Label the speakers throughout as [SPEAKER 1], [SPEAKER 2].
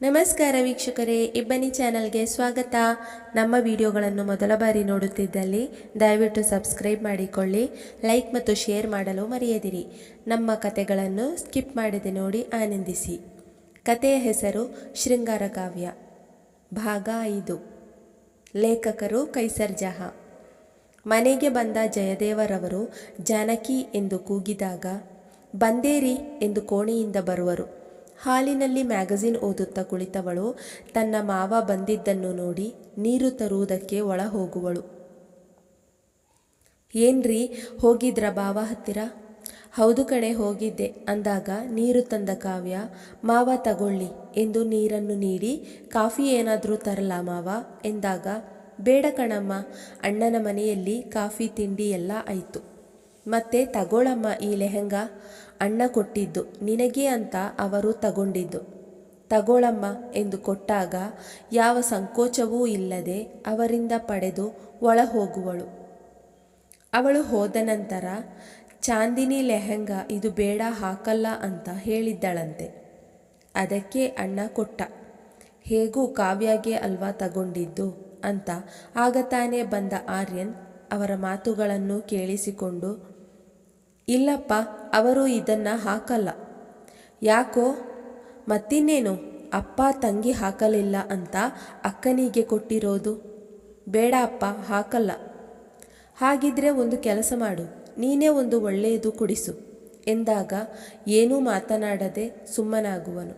[SPEAKER 1] ನಮಸ್ಕಾರ ವೀಕ್ಷಕರೇ, ಇಬ್ಬನಿ ಚಾನಲ್ಗೆ ಸ್ವಾಗತ. ನಮ್ಮ ವಿಡಿಯೋಗಳನ್ನು ಮೊದಲ ಬಾರಿ ನೋಡುತ್ತಿದ್ದಲ್ಲಿ ದಯವಿಟ್ಟು ಸಬ್ಸ್ಕ್ರೈಬ್ ಮಾಡಿಕೊಳ್ಳಿ, ಲೈಕ್ ಮತ್ತು ಶೇರ್ ಮಾಡಲು ಮರೆಯದಿರಿ. ನಮ್ಮ ಕತೆಗಳನ್ನು ಸ್ಕಿಪ್ ಮಾಡದೆ ನೋಡಿ ಆನಂದಿಸಿ. ಕತೆಯ ಹೆಸರು ಶೃಂಗಾರ ಕಾವ್ಯ ಭಾಗ ಐದು. ಲೇಖಕರು ಕೈಸರ್ ಜಹಾ. ಮನೆಗೆ ಬಂದ ಜಯದೇವರವರು ಜಾನಕಿ ಎಂದು ಕೂಗಿದಾಗ, ಬಂದೇರಿ ಎಂದು ಕೋಣೆಯಿಂದ ಬರುವರು. ಹಾಲಿನಲ್ಲಿ ಮ್ಯಾಗಝೀನ್ ಓದುತ್ತಾ ಕುಳಿತವಳು. ತನ್ನ ಮಾವ ಬಂದಿದ್ದನ್ನು ನೋಡಿ ನೀರು ತರುವುದಕ್ಕೆ ಒಳ ಹೋಗುವಳು ಏನ್ರಿ ಹೋಗಿದ್ರ ಬಾವ ಹತ್ತಿರ? ಹೌದು ಕಣೆ, ಹೋಗಿದ್ದೆ. ಅಂದಾಗ ನೀರು ತಂದ ಕಾವ್ಯ, ಮಾವ ತಗೊಳ್ಳಿ ಎಂದು ನೀರನ್ನು ನೀಡಿ, ಕಾಫಿ ಏನಾದರೂ ತರಲ ಮಾವ? ಎಂದಾಗ, ಬೇಡ ಕಣಮ್ಮ, ಅಣ್ಣನ ಮನೆಯಲ್ಲಿ ಕಾಫಿ ತಿಂಡಿ ಎಲ್ಲ ಆಯಿತು. ಮತ್ತೆ ತಗೊಳಮ್ಮ ಈ ಲೆಹಂಗಾ? ಅಣ್ಣ ಕೊಟ್ಟಿದ್ದು ನಿನಗೆ ಅಂತ ಅವರು ತಗೊಂಡಿದ್ದು. ತಗೊಳಮ್ಮ ಎಂದು ಕೊಟ್ಟಾಗ ಯಾವ ಸಂಕೋಚವೂ ಇಲ್ಲದೆ ಅವರಿಂದ ಪಡೆದು ಒಳ ಹೋಗುವಳು ಅವಳು ಹೋದ ನಂತರ, ಚಾಂದಿನಿ ಲೆಹೆಂಗಾ ಇದು ಬೇಡ ಹಾಕಲ್ಲ ಅಂತ ಹೇಳಿದ್ದಳಂತೆ. ಅದಕ್ಕೆ ಅಣ್ಣ ಕೊಟ್ಟ. ಹೇಗೂ ಕಾವ್ಯಾಗೆ ಅಲ್ವಾ ತಗೊಂಡಿದ್ದು ಅಂತ ಆಗ ತಾನೇ ಬಂದ ಆರ್ಯನ್ ಅವರ ಮಾತುಗಳನ್ನು ಕೇಳಿಸಿಕೊಂಡು ಇಲ್ಲಪ್ಪ, ಅವರು ಇದನ್ನ ಹಾಕಲ್ಲ. ಯಾಕೋ? ಮತ್ತಿನ್ನೇನು? ಅಪ್ಪ ತಂಗಿ ಹಾಕಲಿಲ್ಲ ಅಂತ ಅಕ್ಕನಿಗೆ ಕೊಟ್ಟಿರೋದು. ಬೇಡ ಅಪ್ಪ, ಹಾಕಲ್ಲ. ಹಾಗಿದ್ರೆ ಒಂದು ಕೆಲಸ ಮಾಡು, ನೀನೇ ಒಂದು ಒಳ್ಳೆಯದು ಕುಡಿಸು, ಎಂದಾಗ ಏನೂ ಮಾತನಾಡದೆ ಸುಮ್ಮನಾಗುವನು.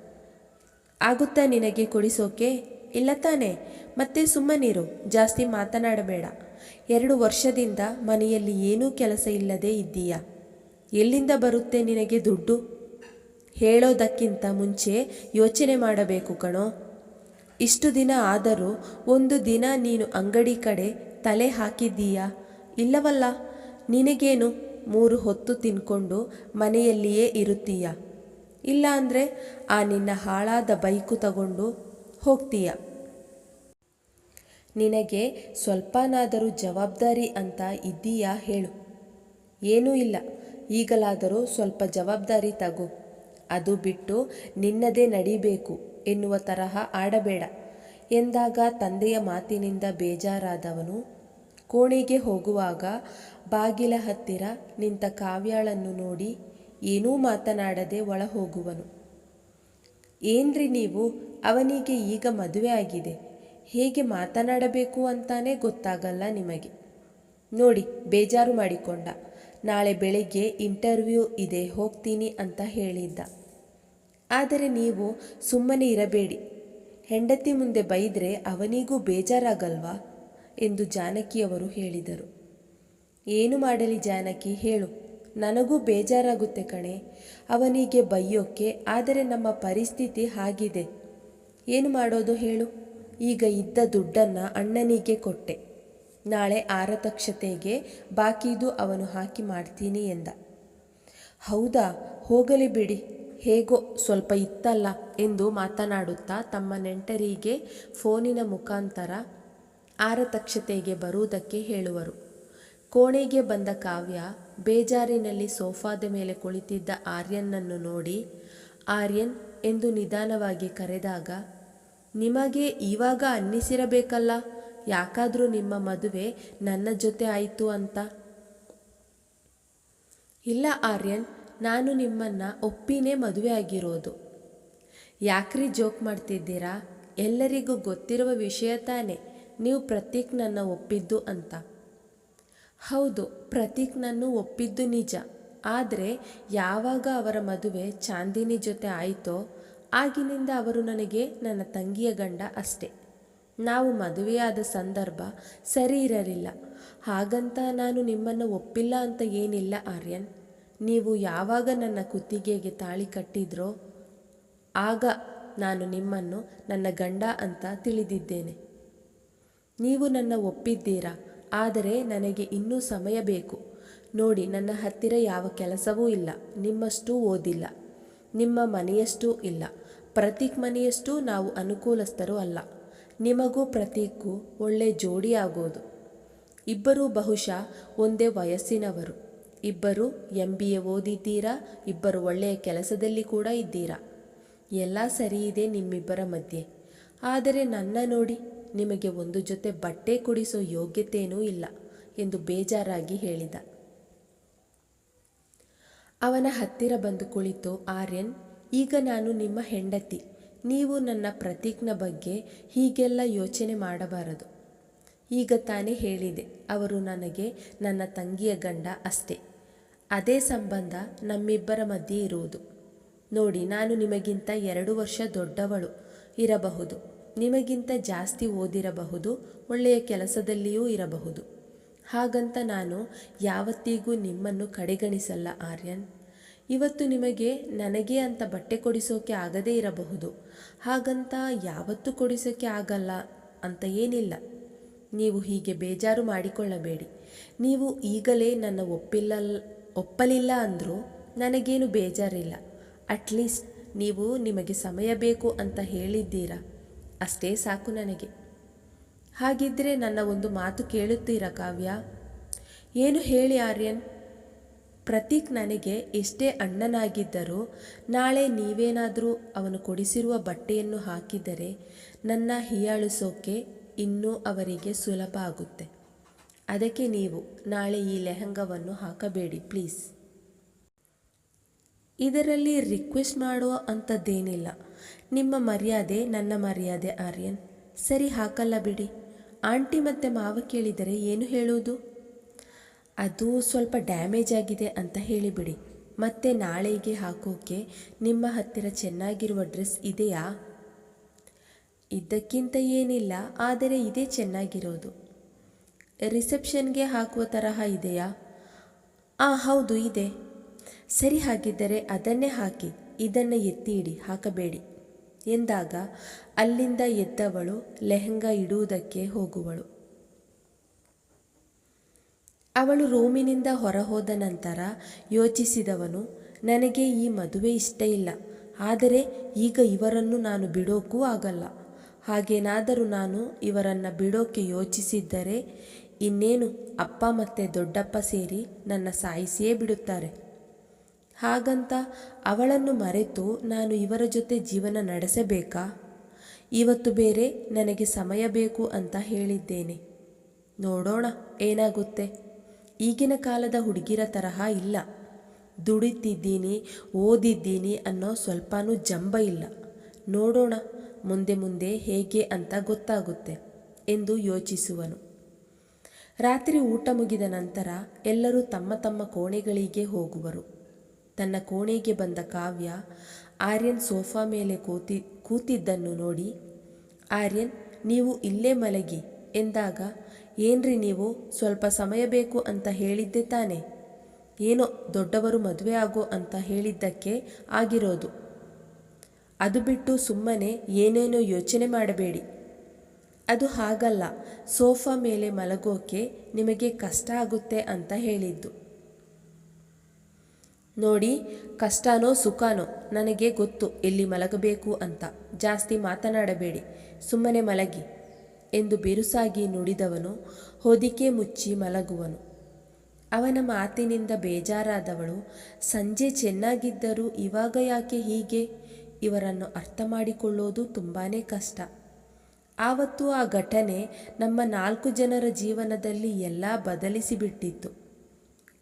[SPEAKER 1] ಆಗುತ್ತಾ ನಿನಗೆ ಕುಡಿಸೋಕೆ? ಇಲ್ಲ ತಾನೇ, ಮತ್ತೆ ಸುಮ್ಮನಿರು, ಜಾಸ್ತಿ ಮಾತನಾಡಬೇಡ. ಎರಡು ವರ್ಷದಿಂದ ಮನೆಯಲ್ಲಿ ಏನೂ ಕೆಲಸ ಇಲ್ಲದೆ ಇದ್ದೀಯಾ? ಎಲ್ಲಿಂದ ಬರುತ್ತೆ ನಿನಗೆ ದುಡ್ಡು? ಹೇಳೋದಕ್ಕಿಂತ ಮುಂಚೆ ಯೋಚನೆ ಮಾಡಬೇಕು ಕಣೋ. ಇಷ್ಟು ದಿನ ಆದರೂ ಒಂದು ದಿನ ನೀನು ಅಂಗಡಿ ಕಡೆ ತಲೆ ಹಾಕಿದ್ದೀಯಾ? ಇಲ್ಲವಲ್ಲ, ನಿನಗೇನು ಮೂರು ಹೊತ್ತು ತಿನ್ಕೊಂಡು ಮನೆಯಲ್ಲಿಯೇ ಇರುತ್ತೀಯ? ಇಲ್ಲ ಅಂದರೆ ಆ ನಿನ್ನ ಹಾಳಾದ ಬೈಕು ತಗೊಂಡು ಹೋಗ್ತೀಯ? ನಿನಗೆ ಸ್ವಲ್ಪನಾದರೂ ಜವಾಬ್ದಾರಿ ಅಂತ ಇದ್ದೀಯಾ ಹೇಳು. ಏನೂ ಇಲ್ಲ. ಈಗಲಾದರೂ ಸ್ವಲ್ಪ ಜವಾಬ್ದಾರಿ ತಗೋ. ಅದು ಬಿಟ್ಟು ನಿನ್ನದೇ ನಡಿಬೇಕು ಎನ್ನುವ ತರಹ ಆಡಬೇಡ ಎಂದಾಗ ತಂದೆಯ ಮಾತಿನಿಂದ ಬೇಜಾರಾದವನು ಕೋಣೆಗೆ ಹೋಗುವಾಗ ಬಾಗಿಲ ಹತ್ತಿರ ನಿಂತ ಕಾವ್ಯಾಳನ್ನು ನೋಡಿ ಏನೂ ಮಾತನಾಡದೆ ಒಳ ಹೋಗುವನು ಏನ್ರಿ ನೀವು? ಅವನಿಗೆ ಈಗ ಮದುವೆ ಆಗಿದೆ. ಹೇಗೆ ಮಾತನಾಡಬೇಕು ಅಂತಾನೆ ಗೊತ್ತಾಗಲ್ಲ ನಿಮಗೆ. ನೋಡಿ, ಬೇಜಾರು ಮಾಡಿಕೊಂಡ. ನಾಳೆ ಬೆಳಿಗ್ಗೆ ಇಂಟರ್ವ್ಯೂ ಇದೆ, ಹೋಗ್ತೀನಿ ಅಂತ ಹೇಳಿದ್ದ. ಆದರೆ ನೀವು ಸುಮ್ಮನೆ ಇರಬೇಡಿ. ಹೆಂಡತಿ ಮುಂದೆ ಬೈದರೆ ಅವನಿಗೂ ಬೇಜಾರಾಗಲ್ವಾ? ಎಂದು ಜಾನಕಿಯವರು ಹೇಳಿದರು. ಏನು ಮಾಡಲಿ ಜಾನಕಿ, ಹೇಳು. ನನಗೂ ಬೇಜಾರಾಗುತ್ತೆ ಕಣೆ. ಅವನಿಗೆ ಬೈಯೋಕ್ಕೆ ಆದರೆ ನಮ್ಮ ಪರಿಸ್ಥಿತಿ ಹಾಗಿದೆ. ಏನು ಮಾಡೋದು ಹೇಳು? ಈಗ ಇದ್ದ ದುಡ್ಡನ್ನು ಅಣ್ಣನಿಗೆ ಕೊಟ್ಟೆ. ನಾಳೆ ಆರತಕ್ಷತೆಗೆ ಬಾಕಿದು ಅವನು ಹಾಕಿ ಮಾಡ್ತೀನಿ ಎಂದ. ಹೌದಾ, ಹೋಗಲಿ ಬಿಡಿ, ಹೇಗೋ ಸ್ವಲ್ಪ ಇತ್ತಲ್ಲ ಎಂದು ಮಾತನಾಡುತ್ತಾ ತಮ್ಮ ನೆಂಟರಿಗೆ ಫೋನಿನ ಮುಖಾಂತರ ಆರತಕ್ಷತೆಗೆ ಬರುವುದಕ್ಕೆ ಹೇಳುವರು. ಕೋಣೆಗೆ ಬಂದ ಕಾವ್ಯ ಬೇಜಾರಿನಲ್ಲಿ ಸೋಫಾದ ಮೇಲೆ ಕುಳಿತಿದ್ದ ಆರ್ಯನನ್ನು ನೋಡಿ, ಆರ್ಯನ್, ಎಂದು ನಿಧಾನವಾಗಿ ಕರೆದಾಗ, ನಿಮಗೆ ಇವಾಗ ಅನ್ನಿಸಿರಬೇಕಲ್ಲ? ಯಾಕಾದರೂ ನಿಮ್ಮ ಮದುವೆ ನನ್ನ ಜೊತೆ ಆಯಿತು ಅಂತ? ಇಲ್ಲ ಆರ್ಯನ್, ನಾನು ನಿಮ್ಮನ್ನು ಒಪ್ಪಿನೇ ಮದುವೆ ಆಗಿರೋದು. ಯಾಕ್ರಿ ಜೋಕ್ ಮಾಡ್ತಿದ್ದೀರಾ? ಎಲ್ಲರಿಗೂ ಗೊತ್ತಿರುವ ವಿಷಯ ತಾನೇ, ನೀವು ಪ್ರತೀಕ್ ನನ್ನ ಒಪ್ಪಿದ್ದು ಅಂತ. ಹೌದು ಪ್ರತೀಕ್ ನನ್ನ ಒಪ್ಪಿದ್ದು ನಿಜ. ಆದರೆ ಯಾವಾಗ ಅವರ ಮದುವೆ ಚಾಂದಿನಿ ಜೊತೆ ಆಯಿತೋ, ಆಗಿನಿಂದ ಅವರು ನನಗೆ ನನ್ನ ತಂಗಿಯ ಗಂಡ ಅಷ್ಟೆ. ನಾವು ಮದುವೆಯಾದ ಸಂದರ್ಭ ಸರಿ ಇರಲಿಲ್ಲ. ಹಾಗಂತ ನಾನು ನಿಮ್ಮನ್ನು ಒಪ್ಪಿಲ್ಲ ಅಂತ ಏನಿಲ್ಲ ಆರ್ಯನ್. ನೀವು ಯಾವಾಗ ನನ್ನ ಕುತ್ತಿಗೆಗೆ ತಾಳಿ ಕಟ್ಟಿದ್ರೋ, ಆಗ ನಾನು ನಿಮ್ಮನ್ನು ನನ್ನ ಗಂಡ ಅಂತ ತಿಳಿದಿದ್ದೇನೆ. ನೀವು ನನ್ನ ಒಪ್ಪಿದ್ದೀರಾ? ಆದರೆ ನನಗೆ ಇನ್ನೂ ಸಮಯ ಬೇಕು. ನೋಡಿ, ನನ್ನ ಹತ್ತಿರ ಯಾವ ಕೆಲಸವೂ ಇಲ್ಲ. ನಿಮ್ಮಷ್ಟು ಓದಿಲ್ಲ. ನಿಮ್ಮ ಮನೆಯಷ್ಟೂ ಇಲ್ಲ. ಪ್ರತೀಕ್ ಮನೆಯಷ್ಟು ನಾವು ಅನುಕೂಲಸ್ಥರು ಅಲ್ಲ. ನಿಮಗೂ ಪ್ರತೀಕ್ಗೂ ಒಳ್ಳೆ ಜೋಡಿ ಆಗೋದು ಇಬ್ಬರೂ ಬಹುಶಃ ಒಂದೇ ವಯಸ್ಸಿನವರು. ಇಬ್ಬರು ಎಂ ಬಿ ಎ ಓದಿದ್ದೀರಾ? ಇಬ್ಬರು ಒಳ್ಳೆಯ ಕೆಲಸದಲ್ಲಿ ಕೂಡ ಇದ್ದೀರಾ? ಎಲ್ಲ ಸರಿ ಇದೆ ನಿಮ್ಮಿಬ್ಬರ ಮಧ್ಯೆ. ಆದರೆ ನನ್ನ ನೋಡಿ ನಿಮಗೆ ಒಂದು ಜೊತೆ ಬಟ್ಟೆ ಕೊಡಿಸೋ ಯೋಗ್ಯತೆಯೂ ಇಲ್ಲ ಎಂದು ಬೇಜಾರಾಗಿ ಹೇಳಿದ. ಅವನ ಹತ್ತಿರ ಬಂದು ಕುಳಿತು, ಆರ್ಯನ್, ಈಗ ನಾನು ನಿಮ್ಮ ಹೆಂಡತಿ. ನೀವು ನನ್ನ ಪ್ರತೀಕ್ನ ಬಗ್ಗೆ ಹೀಗೆಲ್ಲ ಯೋಚನೆ ಮಾಡಬಾರದು. ಈಗ ತಾನೇ ಹೇಳಿದೆ, ಅವರು ನನಗೆ ನನ್ನ ತಂಗಿಯ ಗಂಡ ಅಷ್ಟೇ. ಅದೇ ಸಂಬಂಧ ನಮ್ಮಿಬ್ಬರ ಮಧ್ಯೆ ಇರುವುದು. ನೋಡಿ, ನಾನು ನಿಮಗಿಂತ ಎರಡು ವರ್ಷ ದೊಡ್ಡವಳು ಇರಬಹುದು. ನಿಮಗಿಂತ ಜಾಸ್ತಿ ಓದಿರಬಹುದು, ಒಳ್ಳೆಯ ಕೆಲಸದಲ್ಲಿಯೂ ಇರಬಹುದು. ಹಾಗಂತ ನಾನು ಯಾವತ್ತಿಗೂ ನಿಮ್ಮನ್ನು ಕಡೆಗಣಿಸಲ್ಲ, ಆರ್ಯನ್. ಇವತ್ತು ನಿಮಗೆ ನನಗೆ ಅಂತ ಬಟ್ಟೆ ಕೊಡಿಸೋಕೆ ಆಗದೇ ಇರಬಹುದು. ಹಾಗಂತ ಯಾವತ್ತೂ ಕೊಡಿಸೋಕೆ ಆಗಲ್ಲ ಅಂತ ಏನಿಲ್ಲ. ನೀವು ಹೀಗೆ ಬೇಜಾರು ಮಾಡಿಕೊಳ್ಳಬೇಡಿ. ನೀವು ಈಗಲೇ ನನ್ನ ಒಪ್ಪಿಲ್ಲ ಒಪ್ಪಲಿಲ್ಲ ಅಂದರೂ ನನಗೇನು ಬೇಜಾರಿಲ್ಲ. ಅಟ್ಲೀಸ್ಟ್ ನೀವು ನಿಮಗೆ ಸಮಯ ಬೇಕು ಅಂತ ಹೇಳಿದ್ದೀರಾ? ಅಷ್ಟೇ ಸಾಕು ನನಗೆ. ಹಾಗಿದ್ದರೆ ನನ್ನ ಒಂದು ಮಾತು ಕೇಳುತ್ತೀರಾ ಕಾವ್ಯ? ಏನು ಹೇಳಿ ಆರ್ಯನ್? ಪ್ರತೀಕ್ ನನಗೆ ಎಷ್ಟೇ ಅಣ್ಣನಾಗಿದ್ದರೂ ನಾಳೆ ನೀವೇನಾದರೂ ಅವನು ಕೊಡಿಸಿರುವ ಬಟ್ಟೆಯನ್ನು ಹಾಕಿದರೆ ನನ್ನ ಹೀಯಾಳಿಸೋಕೆ ಇನ್ನೂ ಅವರಿಗೆ ಸುಲಭ ಆಗುತ್ತೆ. ಅದಕ್ಕೆ ನೀವು ನಾಳೆ ಈ ಲೆಹಂಗವನ್ನು ಹಾಕಬೇಡಿ, ಪ್ಲೀಸ್. ಇದರಲ್ಲಿ ರಿಕ್ವೆಸ್ಟ್ ಮಾಡುವ ಅಂಥದ್ದೇನಿಲ್ಲ. ನಿಮ್ಮ ಮರ್ಯಾದೆ ನನ್ನ ಮರ್ಯಾದೆ, ಆರ್ಯನ್. ಸರಿ, ಹಾಕಲ್ಲ ಬಿಡಿ. ಆಂಟಿ ಮತ್ತು ಮಾವ ಕೇಳಿದರೆ ಏನು ಹೇಳುವುದು? ಅದು ಸ್ವಲ್ಪ ಡ್ಯಾಮೇಜ್ ಆಗಿದೆ ಅಂತ ಹೇಳಿಬಿಡಿ. ಮತ್ತೆ ನಾಳೆಗೆ ಹಾಕೋಕೆ ನಿಮ್ಮ ಹತ್ತಿರ ಚೆನ್ನಾಗಿರುವ ಡ್ರೆಸ್ ಇದೆಯಾ? ಇದ್ದಕ್ಕಿಂತ ಏನಿಲ್ಲ, ಆದರೆ ಇದೇ ಚೆನ್ನಾಗಿರೋದು. ರಿಸೆಪ್ಷನ್ಗೆ ಹಾಕುವ ತರಹ ಇದೆಯಾ? ಆ, ಹೌದು, ಇದೆ. ಸರಿ, ಹಾಗಿದ್ದರೆ ಅದನ್ನೇ ಹಾಕಿ, ಇದನ್ನು ಎತ್ತಿ ಇಡಿ ಹಾಕಬೇಡಿ. ಎಂದಾಗ ಅಲ್ಲಿಂದ ಎದ್ದವಳು, ಲೆಹಂಗ ಇಡುವುದಕ್ಕೆ ಹೋಗುವಳು. ಅವಳು ರೂಮಿನಿಂದ ಹೊರಹೋದ ನಂತರ ಯೋಚಿಸಿದವನು, ನನಗೆ ಈ ಮದುವೆ ಇಷ್ಟ ಇಲ್ಲ, ಆದರೆ ಈಗ ಇವರನ್ನು ನಾನು ಬಿಡೋಕ್ಕೂ ಆಗಲ್ಲ. ಹಾಗೇನಾದರೂ ನಾನು ಇವರನ್ನು ಬಿಡೋಕ್ಕೆ ಯೋಚಿಸಿದ್ದರೆ ಇನ್ನೇನು ಅಪ್ಪ ಮತ್ತು ದೊಡ್ಡಪ್ಪ ಸೇರಿ ನನ್ನ ಸಾಯಿಸಿಯೇ ಬಿಡುತ್ತಾರೆ. ಹಾಗಂತ ಅವಳನ್ನು ಮರೆತು ನಾನು ಇವರ ಜೊತೆ ಜೀವನ ನಡೆಸಬೇಕಾ? ಇವತ್ತು ಬೇರೆ ನನಗೆ ಸಮಯ ಬೇಕು ಅಂತ ಹೇಳಿದ್ದೇನೆ. ನೋಡೋಣ, ಏನಾಗುತ್ತೆ? ಈಗಿನ ಕಾಲದ ಹುಡುಗಿರ ತರಹ ಇಲ್ಲ. ದುಡಿತಿದ್ದೀನಿ, ಓದಿದ್ದೀನಿ ಅನ್ನೋ ಸ್ವಲ್ಪನೂ ಜಂಬ ಇಲ್ಲ. ನೋಡೋಣ, ಮುಂದೆ ಮುಂದೆ ಹೇಗೆ ಅಂತ ಗೊತ್ತಾಗುತ್ತೆ ಎಂದು ಯೋಚಿಸುವನು. ರಾತ್ರಿ ಊಟ ಮುಗಿದ ನಂತರ ಎಲ್ಲರೂ ತಮ್ಮ ತಮ್ಮ ಕೋಣೆಗಳಿಗೆ ಹೋಗುವರು. ತನ್ನ ಕೋಣೆಗೆ ಬಂದ ಕಾವ್ಯ, ಆರ್ಯನ್ ಸೋಫಾ ಮೇಲೆ ಕೂತಿ, ಕೂತಿದ್ದನ್ನು ನೋಡಿ, ಆರ್ಯನ್, ನೀವು ಇಲ್ಲೇ ಮಲಗಿ ಎಂದಾಗ ಏನ್ರಿ ನೀವು? ಸ್ವಲ್ಪ ಸಮಯ ಬೇಕು ಅಂತ ಹೇಳಿದ್ದೆ ತಾನೆ. ಏನೋ ದೊಡ್ಡವರು ಮದುವೆ ಆಗೋ ಅಂತ ಹೇಳಿದ್ದಕ್ಕೆ ಆಗಿರೋದು. ಅದು ಬಿಟ್ಟು ಸುಮ್ಮನೆ ಏನೇನೋ ಯೋಚನೆ ಮಾಡಬೇಡಿ. ಅದು ಹಾಗಲ್ಲ. ಸೋಫಾ ಮೇಲೆ ಮಲಗೋಕೆ ನಿಮಗೆ ಕಷ್ಟ ಆಗುತ್ತೆ ಅಂತ ಹೇಳಿದ್ದು. ನೋಡಿ, ಕಷ್ಟನೋ ಸುಖನೋ ನನಗೆ ಗೊತ್ತು ಎಲ್ಲಿ ಮಲಗಬೇಕು ಅಂತ. ಜಾಸ್ತಿ ಮಾತನಾಡಬೇಡಿ. ಸುಮ್ಮನೆ ಮಲಗಿ. ಎಂದು ಬಿರುಸಾಗಿ ನುಡಿದವನು ಹೊದಿಕೆ ಮುಚ್ಚಿ ಮಲಗುವನು. ಅವನ ಮಾತಿನಿಂದ ಬೇಜಾರಾದವಳು, ಸಂಜೆ ಚೆನ್ನಾಗಿದ್ದರೂ ಇವಾಗ ಯಾಕೆ ಹೀಗೆ? ಇವರನ್ನು ಅರ್ಥ ಮಾಡಿಕೊಳ್ಳೋದು ತುಂಬಾ ಕಷ್ಟ. ಆವತ್ತು ಆ ಘಟನೆ ನಮ್ಮ ನಾಲ್ಕು ಜನರ ಜೀವನದಲ್ಲಿ ಎಲ್ಲ ಬದಲಿಸಿಬಿಟ್ಟಿತ್ತು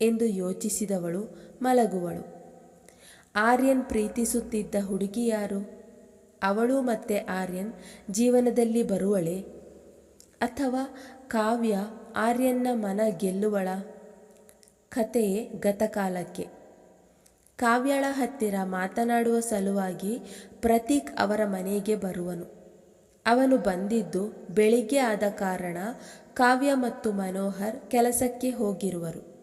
[SPEAKER 1] ಎಂದು ಯೋಚಿಸಿದವಳು ಮಲಗುವಳು. ಆರ್ಯನ್ ಪ್ರೀತಿಸುತ್ತಿದ್ದ ಹುಡುಗಿ ಯಾರು? ಅವಳು ಮತ್ತೆ ಆರ್ಯನ್ ಜೀವನದಲ್ಲಿ ಬರುವಳೆ? ಅಥವಾ ಕಾವ್ಯ ಆರ್ಯನ್ನ ಮನ ಗೆಲ್ಲುವಳ ಕಥೆಯೇ ಗತಕಾಲಕ್ಕೆ. ಕಾವ್ಯಳ ಹತ್ತಿರ ಮಾತನಾಡುವ ಸಲುವಾಗಿ ಪ್ರತೀಕ್ ಅವರ ಮನೆಗೆ ಬರುವನು. ಅವನು ಬಂದಿದ್ದು ಬೆಳಿಗ್ಗೆ ಆದ ಕಾರಣ ಕಾವ್ಯ ಮತ್ತು ಮನೋಹರ್ ಕೆಲಸಕ್ಕೆ ಹೋಗಿರುವರು.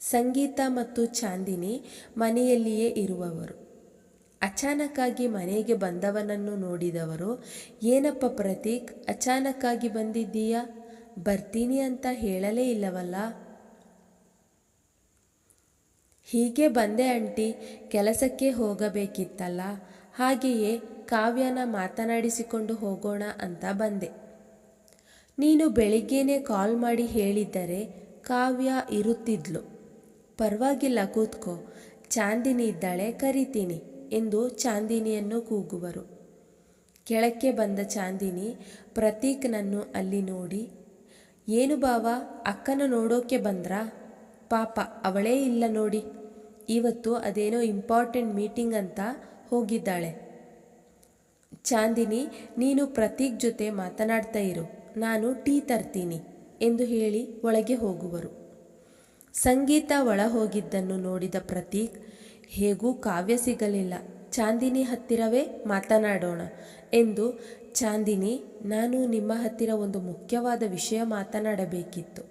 [SPEAKER 1] ಸಂಗೀತ ಮತ್ತು ಚಾಂದಿನಿ ಮನೆಯಲ್ಲಿಯೇ ಇರುವವರು. ಅಚಾನಕ್ಕಾಗಿ ಮನೆಗೆ ಬಂದವನನ್ನು ನೋಡಿದವರು, ಏನಪ್ಪ ಪ್ರತೀಕ್, ಅಚಾನಕ್ಕಾಗಿ ಬಂದಿದ್ದೀಯಾ? ಬರ್ತೀನಿ ಅಂತ ಹೇಳಲೇ ಇಲ್ಲವಲ್ಲ? ಹೀಗೆ ಬಂದೆ ಅಂಟಿ ಕೆಲಸಕ್ಕೆ ಹೋಗಬೇಕಿತ್ತಲ್ಲ, ಹಾಗೆಯೇ ಕಾವ್ಯನ ಮಾತನಾಡಿಸಿಕೊಂಡು ಹೋಗೋಣ ಅಂತ ಬಂದೆ. ನೀನು ಬೆಳಿಗ್ಗೆನೇ ಕಾಲ್ ಮಾಡಿ ಹೇಳಿದ್ದರೆ ಕಾವ್ಯ ಇರುತ್ತಿದ್ಲು. ಪರವಾಗಿಲ್ಲ ಕೂತ್ಕೋ, ಚಾಂದಿನಿ ಇದ್ದಾಳೆ, ಕರಿತೀನಿ. ಎಂದು ಚಾಂದಿನಿಯನ್ನು ಕೂಗುವರು. ಕೆಳಕ್ಕೆ ಬಂದ ಚಾಂದಿನಿ ಪ್ರತೀಕ್ನನ್ನು ಅಲ್ಲಿ ನೋಡಿ, ಏನು ಬಾವ, ಅಕ್ಕನ ನೋಡೋಕೆ ಬಂದ್ರಾ? ಪಾಪ, ಅವಳೇ ಇಲ್ಲ ನೋಡಿ. ಇವತ್ತು ಅದೇನೋ ಇಂಪಾರ್ಟೆಂಟ್ ಮೀಟಿಂಗ್ ಅಂತ ಹೋಗಿದ್ದಾಳೆ. ಚಾಂದಿನಿ, ನೀನು ಪ್ರತೀಕ್ ಜೊತೆ ಮಾತನಾಡ್ತಾ ಇರು. ನಾನು ಟೀ ತರ್ತೀನಿ ಎಂದು ಹೇಳಿ ಒಳಗೆ ಹೋಗುವರು. ಸಂಗೀತ ಒಳ ಹೋಗಿದ್ದನ್ನು ನೋಡಿದ ಪ್ರತೀಕ್ ಹೇಗೂ ಕಾವ್ಯ ಸಿಗಲಿಲ್ಲ. ಚಾಂದಿನಿ ಹತ್ತಿರವೇ ಮಾತನಾಡೋಣ ಎಂದು ಚಾಂದಿನಿ, ನಾನು ನಿಮ್ಮ ಹತ್ತಿರ ಒಂದು ಮುಖ್ಯವಾದ ವಿಷಯ ಮಾತನಾಡಬೇಕಿತ್ತು.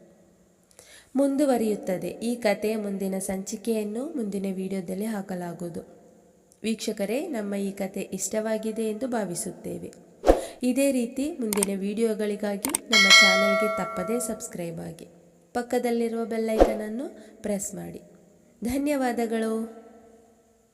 [SPEAKER 1] ಮುಂದುವರಿಯುತ್ತದೆ. ಈ ಕಥೆಯ ಮುಂದಿನ ಸಂಚಿಕೆಯನ್ನು ಮುಂದಿನ ವಿಡಿಯೋದಲ್ಲಿ ಹಾಕಲಾಗುವುದು. ವೀಕ್ಷಕರೇ, ನಮ್ಮ ಈ ಕತೆ ಇಷ್ಟವಾಗಿದೆ ಎಂದು ಭಾವಿಸುತ್ತೇವೆ. ಇದೇ ರೀತಿ ಮುಂದಿನ ವಿಡಿಯೋಗಳಿಗಾಗಿ ನಮ್ಮ ಚಾನಲ್ಗೆ ತಪ್ಪದೇ ಸಬ್ಸ್ಕ್ರೈಬ್ ಆಗಿ. ಪಕ್ಕದಲ್ಲಿರುವ ಬೆಲ್ಲೈಕನನ್ನು ಪ್ರೆಸ್ ಮಾಡಿ. ಧನ್ಯವಾದಗಳು.